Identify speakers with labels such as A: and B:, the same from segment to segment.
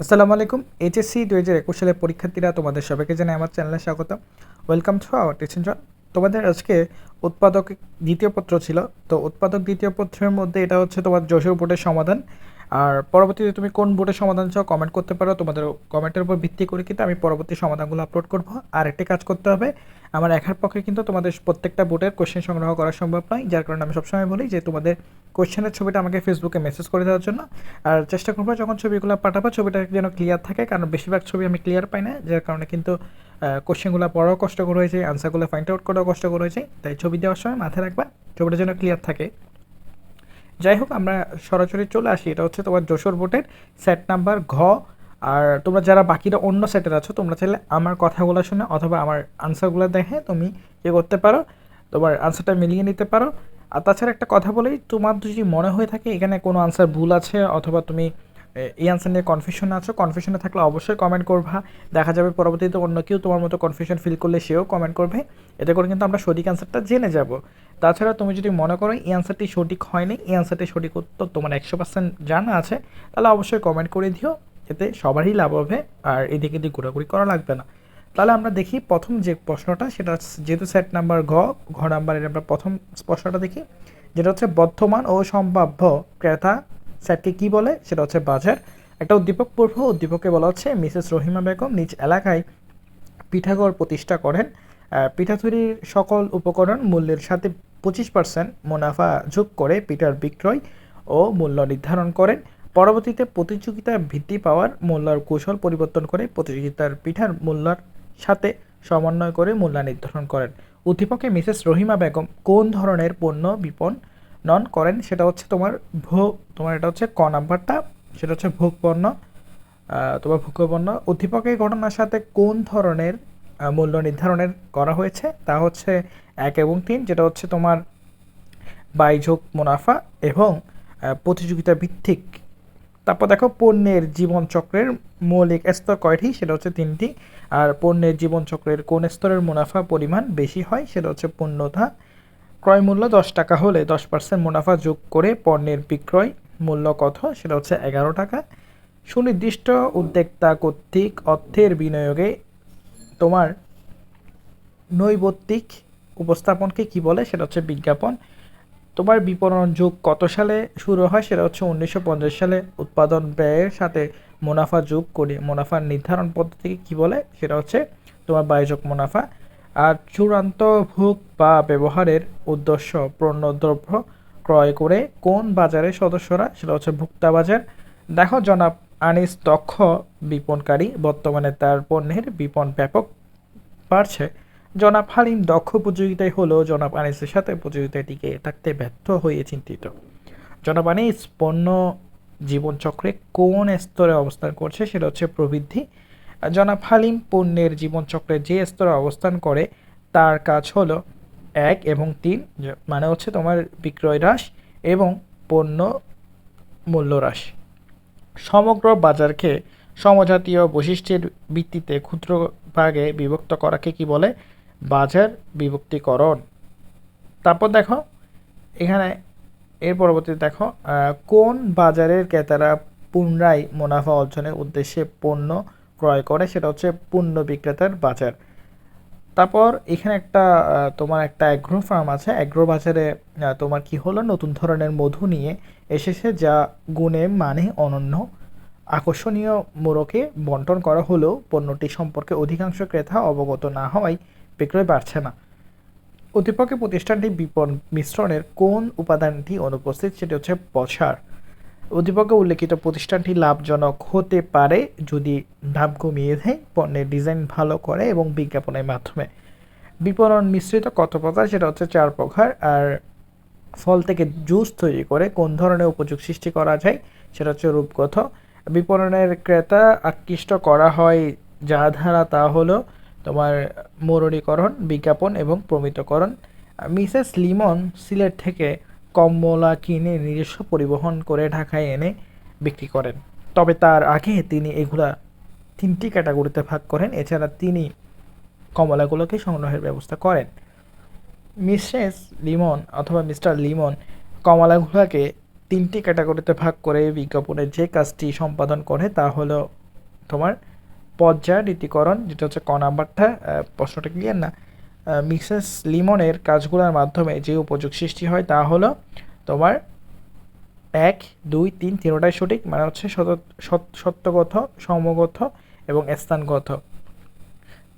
A: আসসালামু আলাইকুম, এইচএসসি দু হাজার একুশ সালের পরীক্ষার্থীরা তোমাদের সবাইকে জানাই আমার চ্যানেলে স্বাগত welcome to our teaching zone তোমাদের আজকে উৎপাদক দ্বিতীয় পত্র ছিল। তো উৎপাদক দ্বিতীয় পত্রের মধ্যে এটা হচ্ছে তোমার যশোর বোর্ডের সমাধান। আর পরবর্তীতে তুমি কোন বোর্ডের সমাধান চাও কমেন্ট করতে পারো। তোমাদের কমেন্টের উপর ভিত্তি করে কিন্তু আমি পরবর্তী সমাধানগুলো আপলোড করব। আর একটি কাজ করতে হবে, আমার একার পক্ষে কিন্তু তোমাদের প্রত্যেকটা বোর্ডের কোশ্চেন সংগ্রহ করা সম্ভব নয়, যার কারণে আমি সবসময় বলি যে তোমাদের কোশ্চেনের ছবিটা আমাকে ফেসবুকে মেসেজ করে দেওয়ার জন্য। আর চেষ্টা করব যখন ছবিগুলো পাঠাবো, ছবিটা যেন ক্লিয়ার থাকে, কারণ বেশিরভাগ ছবি আমি ক্লিয়ার পাই না, যার কারণে কিন্তু কোশ্চেনগুলো পড়াও কষ্টকর হয়েছে আনসারগুলো ফাইন্ড আউট করাও কষ্টকর হয়েছে তাই ছবি দেওয়ার সময় মাথায় রাখবা, ছবিটা যেন ক্লিয়ার থাকে। যাই হোক আমরা সরাসরি চলে আসি। এটা হচ্ছে তোমার যশোর বোর্ডের সেট নাম্বার ঘ। আর তোমরা যারা বাকিরা অন্য সেটের আছো, তোমরা চাইলে আমার কথাগুলো শুনে অথবা আমার আনসারগুলো দেখে তুমি ইয়ে করতে পারো, তোমার আনসারটা মিলিয়ে নিতে পারো। আর তাছাড়া একটা কথা বলেই তোমার যদি মনে হয়ে থাকে এখানে কোনো আনসার ভুল আছে, অথবা তুমি এই আনসার নিয়ে কনফিউশন আছো? কনফিউশনে থাকলে অবশ্যই কমেন্ট করবা। দেখা যাবে পরবর্তীতে অন্য কেউ তোমার মতো কনফিউশন ফিল করলে সেও কমেন্ট করবে। এতে করে কিন্তু আমরা সঠিক অ্যান্সারটা জেনে যাব। তাছাড়া তুমি যদি মনে করো এই অ্যান্সারটি সঠিক হয়নি, এই অ্যান্সারটি সঠিক উত্তর তোমার একশো পার্সেন্ট জানা আছে, তাহলে অবশ্যই কমেন্ট করে দিও। এতে সবারই লাভ হবে, আর এদিকে দিয়ে ঘোরাঘুরি করা লাগবে না। তাহলে আমরা দেখি প্রথম যে প্রশ্নটা, সেটা যেহেতু সেট নাম্বার ঘ ঘ নাম্বারের আমরা প্রথম প্রশ্নটা দেখি, যেটা হচ্ছে বর্তমান ও সম্ভাব্য ক্রেতা সেটকে কি বলে? সেটা হচ্ছে বাজার। একটা উদ্দীপক পূর্ব, উদ্দীপকে বলা হচ্ছে, মিসেস রহিমা বেগম নিজ এলাকায় পিঠাঘর প্রতিষ্ঠা করেন। পিঠা তৈরির সকল উপকরণ মূল্যের সাথে পঁচিশ পার্সেন্ট মুনাফা যোগ করে পিঠার বিক্রয় ও মূল্য নির্ধারণ করেন। পরবর্তীতে প্রতিযোগিতার বৃদ্ধি পাওয়ার মূল্যর কৌশল পরিবর্তন করে প্রতিযোগিতার পিঠার মূল্যর সাথে সমন্বয় করে মূল্য নির্ধারণ করেন। উদ্দীপকে মিসেস রহিমা বেগম কোন ধরনের পণ্য বিপণন করেন, সেটা হচ্ছে তোমার ভোগ, তোমার এটা হচ্ছে ক নাম্বারটা, সেটা হচ্ছে ভোগ পণ্য তোমার ভোগ্য পণ্য উদ্দীপকের ঘটনার সাথে কোন ধরনের মূল্য নির্ধারণের করা হয়েছে, তা হচ্ছে এক এবং তিন, যেটা হচ্ছে তোমার বাইযোগ মুনাফা এবং প্রতিযোগিতা ভিত্তিক। তারপর দেখো পণ্যের জীবনচক্রের মৌলিক স্তর কয়টি, সেটা হচ্ছে তিনটি। আর পণ্যের জীবনচক্রের কোন স্তরের মুনাফা পরিমাণ বেশি হয়, সেটা হচ্ছে পণ্যতা ক্রয় মূল্য দশ টাকা হলে দশ পার্সেন্ট মুনাফা যোগ করে পণ্যের বিক্রয় মূল্য কত? সেটা হচ্ছে এগারো টাকা। সুনির্দিষ্ট উদ্যোক্তা কর্তৃক অর্থের বিনিয়োগে তোমার নৈবত্তিক উপস্থাপনকে কি বলে? সেটা হচ্ছে বিজ্ঞাপন। তোমার বিপণন যুগ কত সালে শুরু হয়? সেটা হচ্ছে উনিশশো পঞ্চাশ সালে উৎপাদন ব্যয়ের সাথে মুনাফা যোগ করে মুনাফার নির্ধারণ পদ্ধতিকে কি বলে? সেটা হচ্ছে তোমার বায়োযোগ মুনাফা। আর চূড়ান্ত ভোগ বা ব্যবহারের উদ্দেশ্য পণ্যদ্রব্য ক্রয় করে কোন বাজারের সদস্যরা, সেটা হচ্ছে ভোক্তা বাজার। দেখো জনাব আনিস দক্ষ বিপণকারী, বর্তমানে তার পণ্যের বিপণ ব্যাপক বাড়ছে। জনাব হালিম দক্ষ প্রতিযোগিতায় হলেও জনাব আনিসের সাথে প্রতিযোগিতায় টিকে থাকতে ব্যর্থ হয়ে চিন্তিত। জনাব আনিস পণ্য জীবনচক্রে কোন স্তরে অবস্থান করছে, সেটা হচ্ছে প্রবৃদ্ধি। জনাব হালিম পণ্যের জীবনচক্রে যে স্তরে অবস্থান করে, তার কাজ হলো, এক এবং তিন মানে হচ্ছে তোমার বিক্রয় হ্রাস এবং পণ্য মূল্য হ্রাস। সমগ্র বাজারকে সমজাতীয় বৈশিষ্ট্যের ভিত্তিতে ক্ষুদ্র ভাগে বিভক্ত করাকে কি বলে? বাজার বিভক্তিকরণ। তারপর দেখো, এখানে এর পরবর্তীতে দেখো কোন বাজারের ক্রেতারা পুনরায় মুনাফা অর্জনের উদ্দেশ্যে পণ্য ক্রয় করে, সেটা হচ্ছে পণ্য বিক্রেতার বাজার। তারপর এখানে একটা তোমার একটা অ্যাগ্রো ফার্ম আছে। অ্যাগ্রো বাজারে তোমার কি হলো? নতুন ধরনের মধু নিয়ে এসেছে, যা গুণে মানে অনন্য, আকর্ষণীয় মোড়কে বন্টন করা হলেও পণ্যটি সম্পর্কে অধিকাংশ ক্রেতা অবগত না হওয়ায় বিক্রয় বাড়ছে না। উদ্দীপকে প্রতিষ্ঠানটি বিপণ মিশ্রণের কোন উপাদানটি অনুপস্থিত, সেটি হচ্ছে প্রসার উদ্দীপকে উল্লেখিত প্রতিষ্ঠানটি লাভজনক হতে পারে যদি দাম কমিয়ে দেয়, পণ্যের ডিজাইন ভালো করে এবং বিজ্ঞাপনের মাধ্যমে। বিপণন মিশ্রিত কত প্রকার সেটা হচ্ছে চার প্রকার। আর ফল থেকে জুস তৈরি করে কোন ধরনের উপযোগ সৃষ্টি করা যায়, সেটা হচ্ছে রূপগত বিপণনের ক্রেতা আকৃষ্ট করা হয় যা ধারা তা হলো তোমার মরণীকরণ, বিজ্ঞাপন এবং প্রমিতকরণ। মিসেস লিমন সিলেট থেকে কমলা কিনে নিজস্ব পরিবহন করে ঢাকায় এনে বিক্রি করেন। তবে তার আগে তিনি এগুলা তিনটি ক্যাটাগরিতে ভাগ করেন। এছাড়া তিনি কমলাগুলোকে সংগ্রহের ব্যবস্থা করেন। মিসেস লিমন অথবা মিস্টার লিমন কমলাগুলোকে তিনটি ক্যাটাগরিতে ভাগ করে বিজ্ঞাপনের যে কাজটি সম্পাদন করে তা হলো তোমার পর্যায় নীতিকরণ যেটা হচ্ছে ক নাম্বারটা প্রশ্নটা ক্লিয়ার না? মিসেস লিমনের কাজগুলোর মাধ্যমে যে উপযোগ সৃষ্টি হয় তা হলো তোমার এক, দুই, তিন, তিনোটাই সঠিক মানে হচ্ছে সত- সত- সত্যগত, সমগত এবং স্থানগত।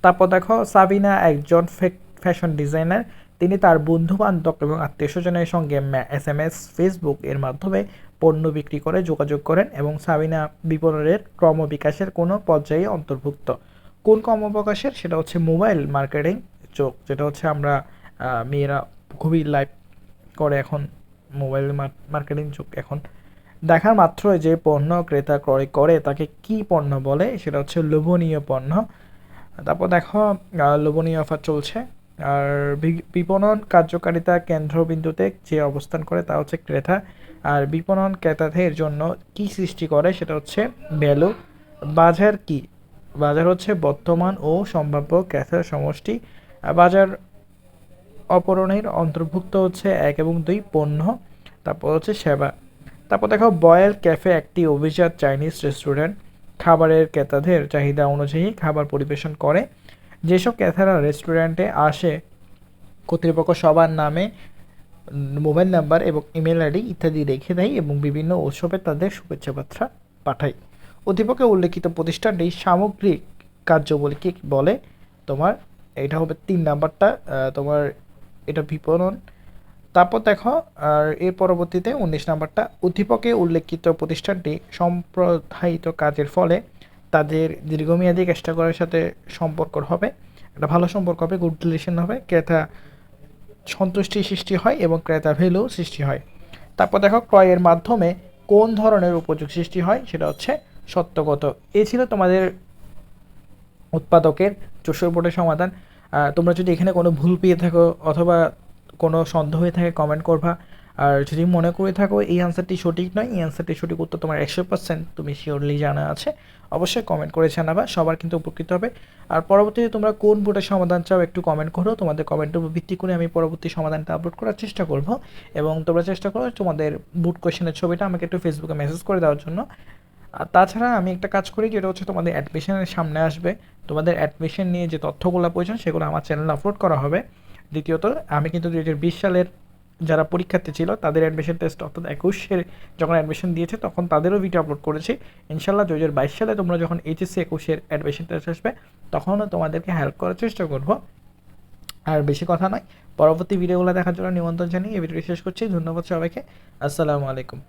A: তারপর দেখো, সাবিনা একজন ফ্যাশন ডিজাইনার। তিনি তার বন্ধু বান্ধব এবং আত্মীয় স্বজনের সঙ্গে এস এম এস, ফেসবুক এর মাধ্যমে পণ্য বিক্রি করে যোগাযোগ করেন এবং সাবিনা বিপণনের ক্রমবিকাশের কোনো পর্যায়ে অন্তর্ভুক্ত। কোন ক্রমপ্রকাশের সেটা হচ্ছে মোবাইল মার্কেটিং। চোখ, যেটা হচ্ছে আমরা মেয়েরা খুবই লাইভ করে এখন মোবাইল মার্কেটিং যুগ এখন দেখার মাত্রই যে পণ্য ক্রেতা ক্রয় করে, তাকে কি পণ্য বলে, সেটা হচ্ছে লোভনীয় পণ্য। তারপর দেখো লোভনীয় অফার চলছে। আর বিপণন কার্যকারিতা কেন্দ্রবিন্দুতে যে অবস্থান করে, তা হচ্ছে ক্রেতা। আর বিপণন ক্রেতাদের জন্য কি সৃষ্টি করে, সেটা হচ্ছে ভ্যালু। বাজার কি? বাজার হচ্ছে বর্তমান ও সম্ভাব্য ক্রেতার সমষ্টি। বাজার অপরণের অন্তর্ভুক্ত হচ্ছে এক এবং দুই পণ্য, তারপর হচ্ছে সেবা। তারপর দেখো, বয়েল ক্যাফে একটি অভিজাত চাইনিজ রেস্টুরেন্ট। খাবারের ক্রেতাদের চাহিদা অনুযায়ী খাবার পরিবেশন করে। যেসব ক্রেতারা রেস্টুরেন্টে আসে, কর্তৃপক্ষ সবার নামে মোবাইল নাম্বার এবং ইমেল আইডি ইত্যাদি রেখে দেয় এবং বিভিন্ন উৎসবে তাদের শুভেচ্ছা বার্তা পাঠায়। অধিপকে উল্লেখিত প্রতিষ্ঠানটি সামগ্রিক কার্যবলীকে বলে? তোমার এটা হবে তিন নাম্বারটা তোমার এটা বিপণন। তারপর দেখো, আর এর পরবর্তীতে উনিশ নাম্বারটা, উদ্দীপকে উল্লেখিত প্রতিষ্ঠানটি সম্প্রদায়িত কাজের ফলে তাদের দীর্ঘমেয়াদী চেষ্টা করার সাথে সম্পর্ক হবে, একটা ভালো সম্পর্ক হবে গুড রিলেশন হবে, ক্রেতা সন্তুষ্টি সৃষ্টি হয় এবং ক্রেতা ভ্যালু সৃষ্টি হয়। তারপর দেখো, ক্রয়ের মাধ্যমে কোন ধরনের উপযোগ সৃষ্টি হয়, সেটা হচ্ছে সত্যগত। এই ছিল তোমাদের উৎপাদকের চষর বোর্ডের সমাধান। তোমরা যদি এখানে কোনো ভুল পেয়ে থাকো অথবা কোনো সন্দেহ হয়ে থাকে কমেন্ট করবা। আর যদি মনে করে থাকো এই আনসারটি সঠিক নয়, এই আনসারটি সঠিক উত্তর তোমার একশো পার্সেন্ট তুমি শিওরলি জানা আছে, অবশ্যই কমেন্ট করে জানাবা, সবার কিন্তু উপকৃত হবে। আর পরবর্তীতে তোমরা কোন বোর্ডের সমাধান চাও একটু কমেন্ট করো, তোমাদের কমেন্টের উপর ভিত্তি করে আমি পরবর্তী সমাধানটা আপলোড করার চেষ্টা করব। এবং তোমরা চেষ্টা করো তোমাদের বুট কোয়েশনের ছবিটা আমাকে একটু ফেসবুকে মেসেজ করে দেওয়ার জন্য। আর তাছাড়া আমি একটা কাজ করি যেটা হচ্ছে তোমাদের অ্যাডমিশনের সামনে আসবে। তোমাদের অ্যাডমিশন নিয়ে যে তথ্যগুলো প্রয়োজন সেগুলো আমার চ্যানেলে আপলোড করা হবে। দ্বিতীয়ত, আমি কিন্তু দুই হাজার বিশ সালের যারা পরীক্ষার্থী ছিল, তাদের অ্যাডমিশন টেস্ট অর্থাৎ একুশের যখন অ্যাডমিশন দিয়েছে, তখন তাদেরও ভিডিও আপলোড করেছি। ইনশাল্লাহ দু হাজার বাইশ সালে তোমরা যখন এইচএসসি একুশের অ্যাডমিশন টেস্ট আসবে, তখনও তোমাদেরকে হেল্প করার চেষ্টা করব। আর বেশি কথা নয়, পরবর্তী ভিডিওগুলো দেখার জন্য নিমন্ত্রণ জানিয়ে এই ভিডিওটি শেষ করছি। ধন্যবাদ সবাইকে। আসসালামু আলাইকুম।